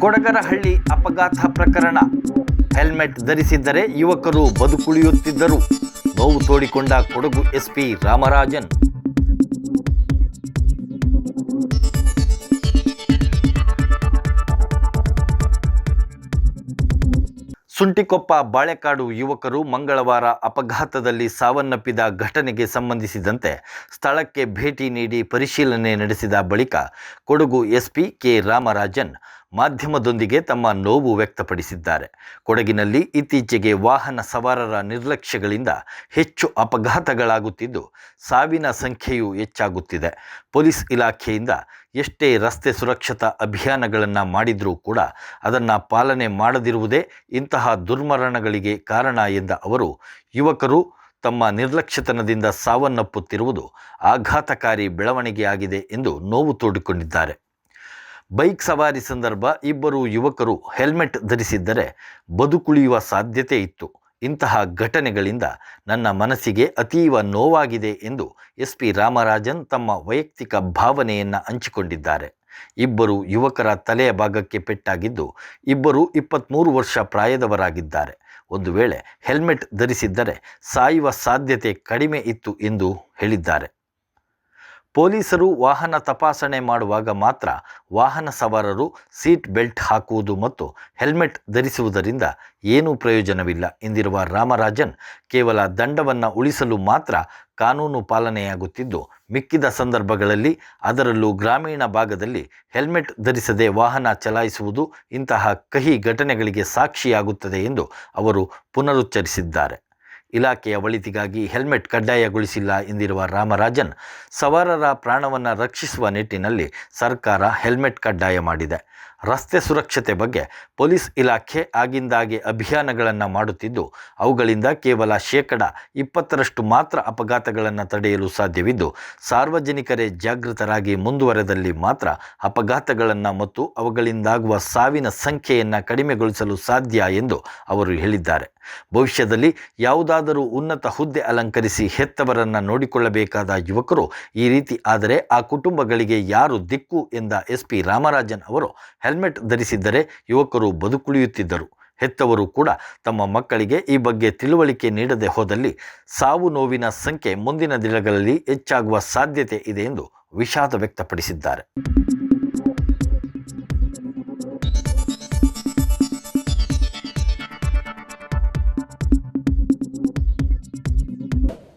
ಕೊಡಗರಹಳ್ಳಿ ಅಪಘಾತ ಪ್ರಕರಣ. ಹೆಲ್ಮೆಟ್ ಧರಿಸಿದ್ದರೆ ಯುವಕರು ಬದುಕುಳಿಯುತ್ತಿದ್ದರು. ನೋವು ತೋಡಿಕೊಂಡ ಕೊಡಗು ಎಸ್ಪಿ ರಾಮರಾಜನ್. ಸುಂಟಿಕೊಪ್ಪ ಬಾಳೆಕಾಡು ಯುವಕರು ಮಂಗಳವಾರ ಅಪಘಾತದಲ್ಲಿ ಸಾವನ್ನಪ್ಪಿದ ಘಟನೆಗೆ ಸಂಬಂಧಿಸಿದಂತೆ ಸ್ಥಳಕ್ಕೆ ಭೇಟಿ ನೀಡಿ ಪರಿಶೀಲನೆ ನಡೆಸಿದ ಬಳಿಕ ಕೊಡಗು ಎಸ್ಪಿ ಕೆ ರಾಮರಾಜನ್ ಮಾಧ್ಯಮದೊಂದಿಗೆ ತಮ್ಮ ನೋವು ವ್ಯಕ್ತಪಡಿಸಿದ್ದಾರೆ. ಕೊಡಗಿನಲ್ಲಿ ಇತ್ತೀಚೆಗೆ ವಾಹನ ಸವಾರರ ನಿರ್ಲಕ್ಷ್ಯಗಳಿಂದ ಹೆಚ್ಚು ಅಪಘಾತಗಳಾಗುತ್ತಿದ್ದು, ಸಾವಿನ ಸಂಖ್ಯೆಯೂ ಹೆಚ್ಚಾಗುತ್ತಿದೆ. ಪೊಲೀಸ್ ಇಲಾಖೆಯಿಂದ ಎಷ್ಟೇ ರಸ್ತೆ ಸುರಕ್ಷತಾ ಅಭಿಯಾನಗಳನ್ನು ಮಾಡಿದರೂ ಕೂಡ ಅದನ್ನು ಪಾಲನೆ ಮಾಡದಿರುವುದೇ ಇಂತಹ ದುರ್ಮರಣಗಳಿಗೆ ಕಾರಣ ಎಂದ ಅವರು, ಯುವಕರು ತಮ್ಮ ನಿರ್ಲಕ್ಷ್ಯತನದಿಂದ ಸಾವನ್ನಪ್ಪುತ್ತಿರುವುದು ಆಘಾತಕಾರಿ ಬೆಳವಣಿಗೆಯಾಗಿದೆ ಎಂದು ನೋವು ತೋಡಿಕೊಂಡಿದ್ದಾರೆ. ಬೈಕ್ ಸವಾರಿ ಸಂದರ್ಭ ಇಬ್ಬರು ಯುವಕರು ಹೆಲ್ಮೆಟ್ ಧರಿಸಿದ್ದರೆ ಬದುಕುಳಿಯುವ ಸಾಧ್ಯತೆ ಇತ್ತು. ಇಂತಹ ಘಟನೆಗಳಿಂದ ನನ್ನ ಮನಸ್ಸಿಗೆ ಅತೀವ ನೋವಾಗಿದೆ ಎಂದು ಎಸ್ ಪಿ ರಾಮರಾಜನ್ ತಮ್ಮ ವೈಯಕ್ತಿಕ ಭಾವನೆಯನ್ನು ಹಂಚಿಕೊಂಡಿದ್ದಾರೆ. ಇಬ್ಬರು ಯುವಕರ ತಲೆಯ ಭಾಗಕ್ಕೆ ಪೆಟ್ಟಾಗಿದ್ದು ಇಬ್ಬರು ಇಪ್ಪತ್ತ್ಮೂರು ವರ್ಷ ಪ್ರಾಯದವರಾಗಿದ್ದಾರೆ. ಒಂದು ವೇಳೆ ಹೆಲ್ಮೆಟ್ ಧರಿಸಿದ್ದರೆ ಸಾಯುವ ಸಾಧ್ಯತೆ ಕಡಿಮೆ ಇತ್ತು ಎಂದು ಹೇಳಿದ್ದಾರೆ. ಪೊಲೀಸರು ವಾಹನ ತಪಾಸಣೆ ಮಾಡುವಾಗ ಮಾತ್ರ ವಾಹನ ಸವಾರರು ಸೀಟ್ ಬೆಲ್ಟ್ ಹಾಕುವುದು ಮತ್ತು ಹೆಲ್ಮೆಟ್ ಧರಿಸುವುದರಿಂದ ಏನೂ ಪ್ರಯೋಜನವಿಲ್ಲ. ಎಂದಿರುವ ರಾಮರಾಜನ್ ಕೇವಲ ದಂಡವನ್ನು ಉಳಿಸಲು ಮಾತ್ರ ಕಾನೂನು ಪಾಲನೆಯಾಗುತ್ತಿದ್ದು, ಮಿಕ್ಕಿದ ಸಂದರ್ಭಗಳಲ್ಲಿ ಅದರಲ್ಲೂ ಗ್ರಾಮೀಣ ಭಾಗದಲ್ಲಿ ಹೆಲ್ಮೆಟ್ ಧರಿಸದೆ ವಾಹನ ಚಲಾಯಿಸುವುದು ಇಂತಹ ಕಹಿ ಘಟನೆಗಳಿಗೆ ಸಾಕ್ಷಿಯಾಗುತ್ತದೆ ಎಂದು ಅವರು ಪುನರುಚ್ಚರಿಸಿದ್ದಾರೆ. ಇಲಾಖೆಯ ಒಳಿತಿಗಾಗಿ ಹೆಲ್ಮೆಟ್ ಕಡ್ಡಾಯಗೊಳಿಸಿಲ್ಲ ಎಂದಿರುವ ರಾಮರಾಜನ್, ಸವಾರರ ಪ್ರಾಣವನ್ನು ರಕ್ಷಿಸುವ ನಿಟ್ಟಿನಲ್ಲಿ ಸರ್ಕಾರ ಹೆಲ್ಮೆಟ್ ಕಡ್ಡಾಯ ಮಾಡಿದೆ. ರಸ್ತೆ ಸುರಕ್ಷತೆ ಬಗ್ಗೆ ಪೊಲೀಸ್ ಇಲಾಖೆ ಆಗಿಂದಾಗೆ ಅಭಿಯಾನಗಳನ್ನು ಮಾಡುತ್ತಿದ್ದು, ಅವುಗಳಿಂದ ಕೇವಲ ಶೇಕಡ ಇಪ್ಪತ್ತರಷ್ಟು ಮಾತ್ರ ಅಪಘಾತಗಳನ್ನು ತಡೆಯಲು ಸಾಧ್ಯವಿದ್ದು, ಸಾರ್ವಜನಿಕರೇ ಜಾಗೃತರಾಗಿ ಮುಂದುವರೆದಲ್ಲಿ ಮಾತ್ರ ಅಪಘಾತಗಳನ್ನು ಮತ್ತು ಅವುಗಳಿಂದಾಗುವ ಸಾವಿನ ಸಂಖ್ಯೆಯನ್ನು ಕಡಿಮೆಗೊಳಿಸಲು ಸಾಧ್ಯ ಎಂದು ಅವರು ಹೇಳಿದ್ದಾರೆ. ಭವಿಷ್ಯದಲ್ಲಿ ಯಾವುದಾದರೂ ಉನ್ನತ ಹುದ್ದೆ ಅಲಂಕರಿಸಿ ಹೆತ್ತವರನ್ನು ನೋಡಿಕೊಳ್ಳಬೇಕಾದ ಯುವಕರು ಈ ರೀತಿ ಆದರೆ ಆ ಕುಟುಂಬಗಳಿಗೆ ಯಾರು ದಿಕ್ಕು ಎಂದ ಎಸ್ ಪಿ ರಾಮರಾಜನ್ ಅವರು ಹೆಲ್ಮೆಟ್ ಧರಿಸಿದ್ದರೆ ಯುವಕರು ಬದುಕುಳಿಯುತ್ತಿದ್ದರು. ಹೆತ್ತವರು ಕೂಡ ತಮ್ಮ ಮಕ್ಕಳಿಗೆ ಈ ಬಗ್ಗೆ ತಿಳುವಳಿಕೆ ನೀಡದೆ ಹೋದಲ್ಲಿ ಸಾವು ನೋವಿನ ಸಂಖ್ಯೆ ಮುಂದಿನ ದಿನಗಳಲ್ಲಿ ಹೆಚ್ಚಾಗುವ ಸಾಧ್ಯತೆ ಇದೆ ಎಂದು ವಿಷಾದ ವ್ಯಕ್ತಪಡಿಸಿದ್ದಾರೆ.